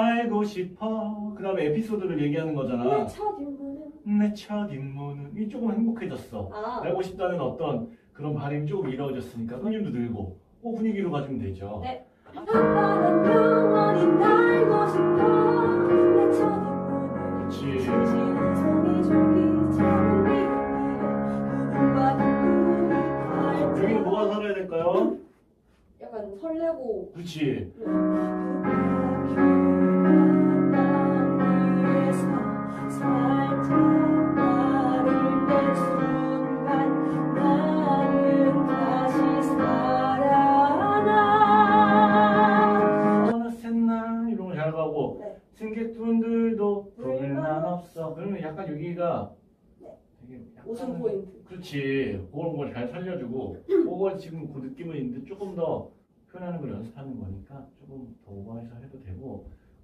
알고 싶어. 그 다음에 에피소드를 얘기하는 거잖아. 내첫 인물은 내첫 임무는 이 조금 행복해졌어. 아 알고 싶다는 어떤 그런 바람이 조금 이루어졌으니까 손님도 늘고 어, 분위기로 가지면 되죠. 네. 나는 영원히 날고 싶어 내첫 그렇지. 지는 줄기 작은 비밀 그늘과 뒷구리 여기는 뭐가 살아야 될까요? 약간 설레고 그렇지. 어 네. 승객분들도 불만 없어. 그러면 약간 여기가 네. 되게 약간 웃음 포인트. 그렇지. 그런 걸 잘 살려주고 그거 지금 그 느낌은 있는데 조금 더 표현하는 걸 연습하는 거니까 조금 더